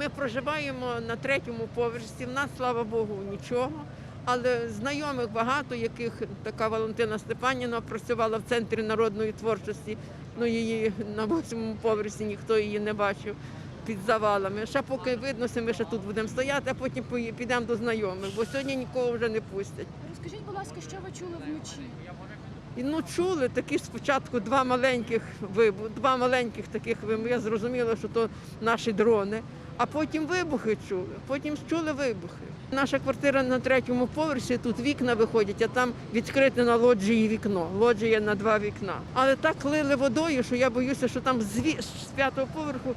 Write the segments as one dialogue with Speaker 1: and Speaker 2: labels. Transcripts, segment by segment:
Speaker 1: Ми проживаємо на третьому поверсі. В нас, слава Богу, нічого. Але знайомих багато, яких така Валентина Степанівна працювала в центрі народної творчості. Ну її на восьмому поверсі ніхто її не бачив під завалами. Ще поки видно, ми ще тут будемо стояти, а потім підемо до знайомих, бо сьогодні нікого вже не пустять.
Speaker 2: Розкажіть, будь ласка, що ви чули вночі?
Speaker 1: І ну чули такі спочатку два маленьких вибу, два маленьких таких вибухи. Я зрозуміла, що то наші дрони. А потім вибухи чули. Потім чули вибухи. Наша квартира на третьому поверсі, тут вікна виходять, а там відкрите на лоджії вікно. Лоджія на два вікна. Але так лили водою, що я боюся, що там з, ві- з п'ятого поверху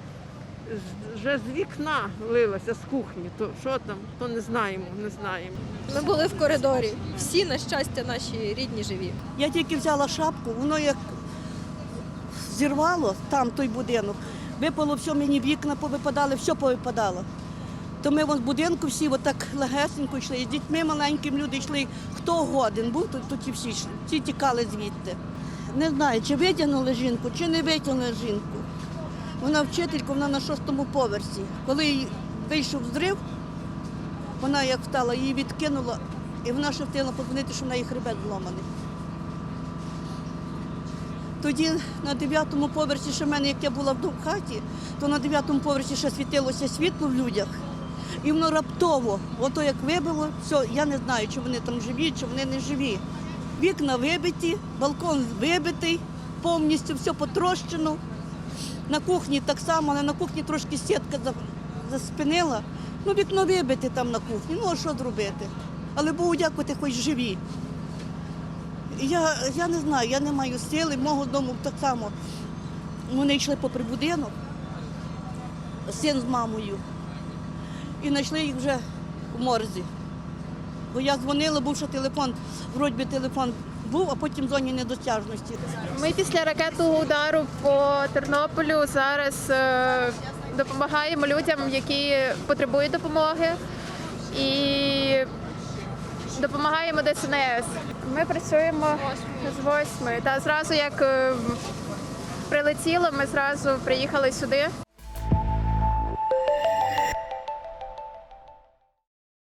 Speaker 1: вже з вікна лилося, з кухні. То що там, то не знаємо, не знаємо.
Speaker 3: Ми були в коридорі. Всі, на щастя, наші рідні живі.
Speaker 4: Я тільки взяла шапку, воно як зірвало там той будинок. Випало все, мені вікна повипадали, все повипадало. То ми з будинку всі отак легесенько йшли, з дітьми маленьким люди йшли. Хто годен був, то, то ті всі йшли, всі тікали звідти. Не знаю, чи витягнули жінку, чи не витягнули жінку. Вона вчителька, вона на шостому поверсі. Коли вийшов взрив, вона як встала, її відкинула, і вона ще встигла подзвонити, що в неї хребет зломаний. Тоді на дев'ятому поверсі, ще в мене, як я була в хаті, то на дев'ятому поверсі ще світилося світло в людях. І воно раптово, ото як вибило, все, я не знаю, чи вони там живі, чи вони не живі. Вікна вибиті, балкон вибитий, повністю все потрощено. На кухні так само, але на кухні трошки сітка заспинила. Ну, вікно вибите там на кухні, ну а що зробити? Але Богу дякувати, хоч живі. Я, я не знаю, я не маю сили, мого дому так само. Вони йшли попри будинок, син з мамою, і знайшли їх вже в морзі. Бо я дзвонила, був ще телефон, вроді би телефон був, а потім в зоні недосяжності.
Speaker 5: Ми після ракетного удару по Тернополю зараз е, допомагаємо людям, які потребують допомоги, і допомагаємо ДСНС. Ми працюємо з восьми. Та зразу як е, прилетіло, ми зразу приїхали сюди.